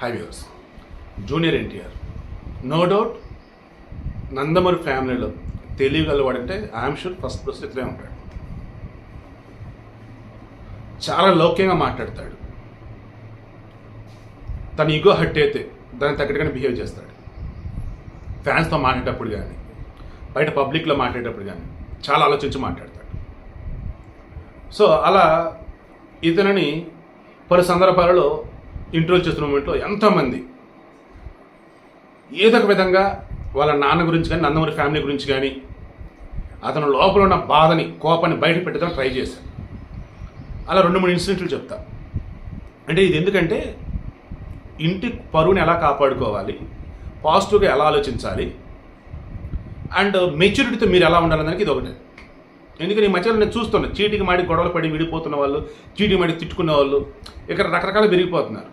Hi viewers junior NTR no doubt Nandamuri ఫ్యామిలీలో తెలియగలవాడంటే I'm sure first place ఇతనే ఉంటాడు. చాలా లౌక్యంగా మాట్లాడతాడు. తన ఈగో హట్ అయితే దానికి తగ్గట్టుగానే బిహేవ్ చేస్తాడు. ఫ్యాన్స్తో మాట్లాడేటప్పుడు కానీ బయట పబ్లిక్లో మాట్లాడేటప్పుడు కానీ చాలా ఆలోచించి మాట్లాడతాడు. సో అలా ఇతనిని పలు సందర్భాలలో ఇంట్రోల్ చేస్తున్న మూమెంట్లో ఎంతోమంది. ఏదో ఒక విధంగా వాళ్ళ నాన్న గురించి కానీ నందమూరి ఫ్యామిలీ గురించి కానీ అతను లోపల ఉన్న బాధని కోపాన్ని బయట పెట్టడం ట్రై చేశాను అలా రెండు మూడు ఇన్సిడెంట్లు చెప్తా. అంటే ఇది ఎందుకంటే ఇంటి పరువుని ఎలా కాపాడుకోవాలి పాజిటివ్గా ఎలా ఆలోచించాలి అండ్ మెచ్యూరిటీతో మీరు ఎలా ఉండాలన్నదానికి ఇది ఒకటి. ఎందుకని ఈ మధ్యలో నేను చూస్తున్నా చీటికి మాడి గొడవలు పడి విడిపోతున్న వాళ్ళు చీటికి మాడి తిట్టుకునే వాళ్ళు ఇక్కడ రకరకాలు పెరిగిపోతున్నారు.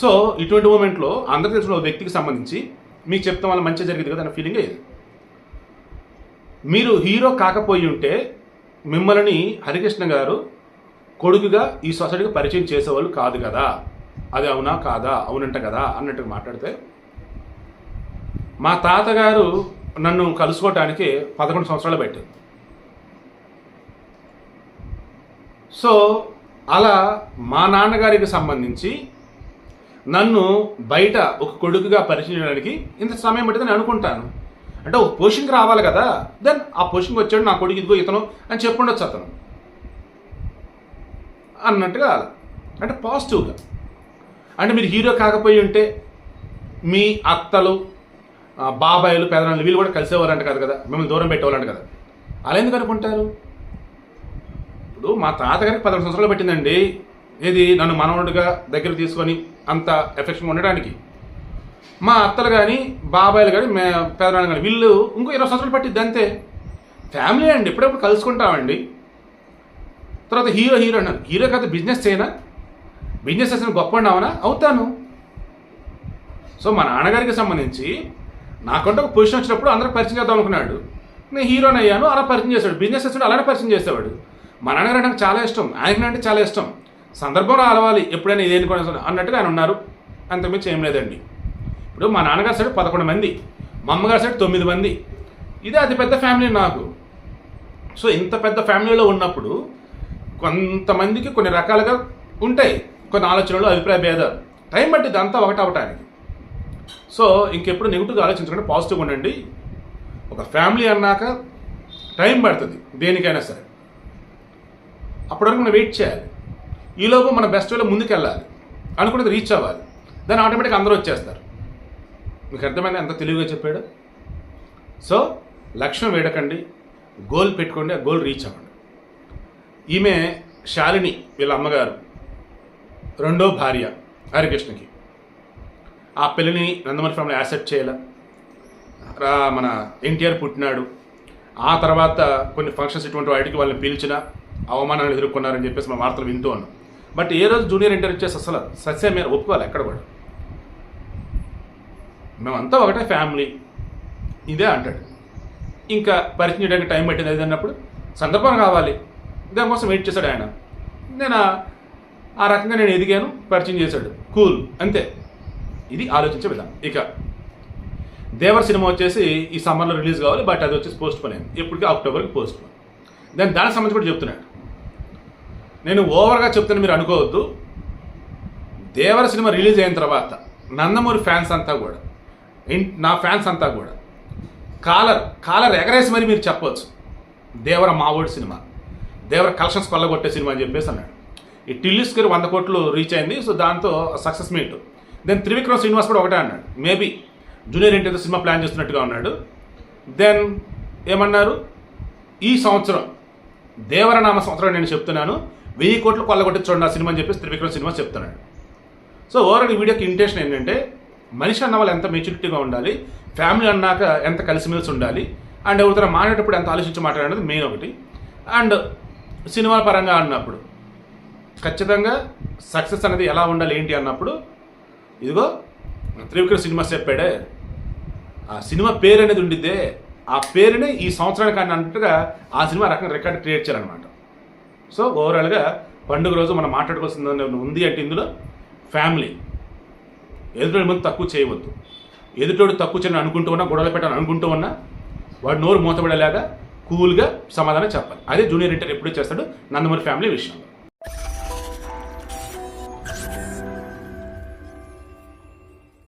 సో ఇటువంటి మూమెంట్లో ఆంధ్రప్రదేశ్లో తెలిసిన వ్యక్తికి సంబంధించి మీకు చెప్తాం వల్ల మంచి జరిగింది కదా అన్న ఫీలింగ్ ఇది. మీరు హీరో కాకపోయి ఉంటే మిమ్మల్ని హరికృష్ణ గారు కొడుకుగా ఈ సొసైటీకి పరిచయం చేసేవాళ్ళు కాదు కదా. అది అవునా కాదా? అవునంట కదా అన్నట్టుగా మాట్లాడితే మా తాతగారు నన్ను కలుసుకోవటానికి పదకొండు సంవత్సరాలు పెట్టింది. సో అలా మా నాన్నగారికి సంబంధించి నన్ను బయట ఒక కొడుకుగా పరిచయం చేయడానికి ఇంత సమయం పట్టిందని అనుకుంటాను. అంటే ఒక పొజిషన్కి రావాలి కదా దెన్ ఆ పొజిషన్కి వచ్చాడు నా కొడుకు ఇదిగో ఇతను అని చెప్పుండొచ్చు అతను. అన్నట్టుగా అంటే పాజిటివ్గా. అంటే మీరు హీరో కాకపోయి ఉంటే మీ అత్తలు బాబాయిలు పెదనాలు వీళ్ళు కూడా కలిసేవారంట కదా కదా మిమ్మల్ని దూరం పెట్టేవాళ్ళంట కదా. అలా ఎందుకు అనుకుంటారు? ఇప్పుడు మా తాతగారికి పదహారు సంవత్సరాలు పెట్టిందండి. ఏది నన్ను మనవడుగా దగ్గర తీసుకొని అంత ఎఫెక్షన్ ఉండడానికి? మా అత్తలు కానీ బాబాయిలు కానీ మే పేదనాన్న కానీ వీళ్ళు ఇంకో ఇరవై సంవత్సరాలు పట్టిద్ది అంతే. ఫ్యామిలీ అండి ఎప్పుడప్పుడు కలుసుకుంటామండి. తర్వాత హీరో హీరో అన్నారు. హీరో కాదు బిజినెస్ చేయనా? బిజినెస్ చేసిన గొప్ప అవుతాను. సో మా నాన్నగారికి సంబంధించి నాకంటే ఒక పొజిషన్ వచ్చినప్పుడు అందరూ పరిచయం చేద్దాం అనుకున్నాడు. నేను హీరోని అయ్యాను అలా పరిచయం చేశాడు. బిజినెస్ చేస్తాడు అలానే పరిచయం చేసేవాడు. మా నాన్నగారు నాకు చాలా ఇష్టం. ఆయన అంటే చాలా ఇష్టం. సందర్భం రావాలి ఎప్పుడైనా ఇదేం అన్నట్టుగా ఆయన ఉన్నారు. అంతకుమించి ఏం లేదండి. ఇప్పుడు మా నాన్నగారి సైడ్ పదకొండు మంది మా అమ్మగారి సైడ్ తొమ్మిది మంది. ఇదే అతి పెద్ద ఫ్యామిలీ నాకు. సో ఇంత పెద్ద ఫ్యామిలీలో ఉన్నప్పుడు కొంతమందికి కొన్ని రకాలుగా ఉంటాయి. కొన్ని ఆలోచనలు అభిప్రాయ భేదాలు. టైం బట్టి అంతా ఒకటి అవటానికి సో ఇంకెప్పుడు నెగిటివ్గా ఆలోచించకుండా పాజిటివ్గా ఉండండి. ఒక ఫ్యామిలీ అన్నాక టైం పడుతుంది దేనికైనా సరే. అప్పటి వరకు మనం వెయిట్ చేయాలి. ఈలోపు మన బెస్ట్ వేలో ముందుకు వెళ్ళాలి అనుకున్నది రీచ్ అవ్వాలి. దాన్ని ఆటోమేటిక్గా అందరూ వచ్చేస్తారు. మీకు అర్థమైంది? ఎంత తెలివిగా చెప్పాడు? సో లక్ష్యం వేడకండి. గోల్ పెట్టుకోండి. ఆ గోల్ రీచ్ అవ్వండి. ఈమె శాలిని వీళ్ళ అమ్మగారు. రెండో భార్య హరికృష్ణకి. ఆ పెళ్ళిని నందమూరి ఫ్యామిలీ యాక్సెప్ట్ చేయాల? మన ఎన్టీఆర్ పుట్టినాడు. ఆ తర్వాత కొన్ని ఫంక్షన్స్ ఇటువంటి వాటికి వాళ్ళని పిలిచిన అవమానాలు ఎదుర్కొన్నారని చెప్పేసి మన వార్తలు వింటూ ఉన్నాం. బట్ ఏ రోజు జూనియర్ ఎన్టీఆర్ వచ్చేసి అసలు సస్య మీద ఒప్పుకోవాలి ఎక్కడ కూడా. మేమంతా ఒకటే ఫ్యామిలీ. ఇదే అంటాడు. ఇంకా పరిచయం చేయడానికి టైం పట్టింది అది అన్నప్పుడు సందర్భం కావాలి దానికోసం వెయిట్ చేశాడు ఆయన. నేను ఆ- ఆ రకంగా నేను ఎదిగాను పరిచయం చేశాడు. కూల్ అంతే. ఇది ఆలోచించే విధానం. ఇక దేవర్ సినిమా వచ్చేసి ఈ సమ్మర్లో రిలీజ్ కావాలి బట్ అది వచ్చేసి పోస్ట్ పోన్ అయింది. ఇప్పటికీ అక్టోబర్కి పోస్ట్ పోన్ దాని దానికి సంబంధించి కూడా చెప్తున్నాడు. నేను ఓవర్గా చెప్తాను మీరు అనుకోవద్దు. దేవర సినిమా రిలీజ్ అయిన తర్వాత నందమూరి ఫ్యాన్స్ అంతా కూడా నా ఫ్యాన్స్ అంతా కూడా కాలర్ కాలర్ ఎగరేసి మరి మీరు చెప్పవచ్చు దేవర మావోడి సినిమా దేవర కలెక్షన్స్ కొల్లగొట్టే సినిమా అని చెప్పేసి అన్నాడు. ఈ టిల్లిస్కర్ వంద కోట్లు రీచ్ అయింది సో దాంతో success meet. Then Trivikram Srinivas కూడా ఒకటే అన్నాడు. Maybe junior NTR cinema plan చేస్తున్నట్టుగా ఉన్నాడు దెన్ ఏమన్నారు? ఈ సంవత్సరం దేవరనామ సంవత్సరం నేను చెప్తున్నాను. వెయ్యి కోట్లు కొల్లగొట్టించండి ఆ సినిమా అని చెప్పేసి త్రివిక్రమ్ సినిమా చెప్తున్నాడు. సో ఓవరాల్ ఈ వీడియోకి ఇంటెన్షన్ ఏంటంటే మనిషి అన్న వాళ్ళు ఎంత మెచ్యూరిటీగా ఉండాలి ఫ్యామిలీ అన్నాక ఎంత కలిసిమెలిసి ఉండాలి అండ్ ఎవరితో మాట్లాడేటప్పుడు ఎంత ఆలోచించి మాట్లాడేది మెయిన్ ఒకటి. అండ్ సినిమా పరంగా అన్నప్పుడు ఖచ్చితంగా సక్సెస్ అనేది ఎలా ఉండాలి ఏంటి అన్నప్పుడు ఇదిగో త్రివిక్రమ్ సినిమా చెప్పాడే ఆ సినిమా పేరు అనేది ఉండిద్దే ఆ పేరునే ఈ సంవత్సరానికి అన్నట్టుగా ఆ సినిమా రకంగా రికార్డ్ క్రియేట్ చేయాలన్నమాట సో ఓవరాల్గా పండుగ రోజు మనం మాట్లాడుకోవాల్సింది ఉంది అంటే ఇందులో ఫ్యామిలీ. ఎదుటి ముందు తక్కువ చేయవద్దు. ఎదుటోడు తక్కువ చేయని అనుకుంటూ ఉన్నా గొడవలు పెట్టాలని అనుకుంటూ ఉన్నా వాడు నోరు మూతపడేలాగా కూల్గా సమాధానం చెప్పాలి. అదే జూనియర్ ఇంటర్ ఎప్పుడూ చేస్తాడు నందమూరి ఫ్యామిలీ విషయంలో.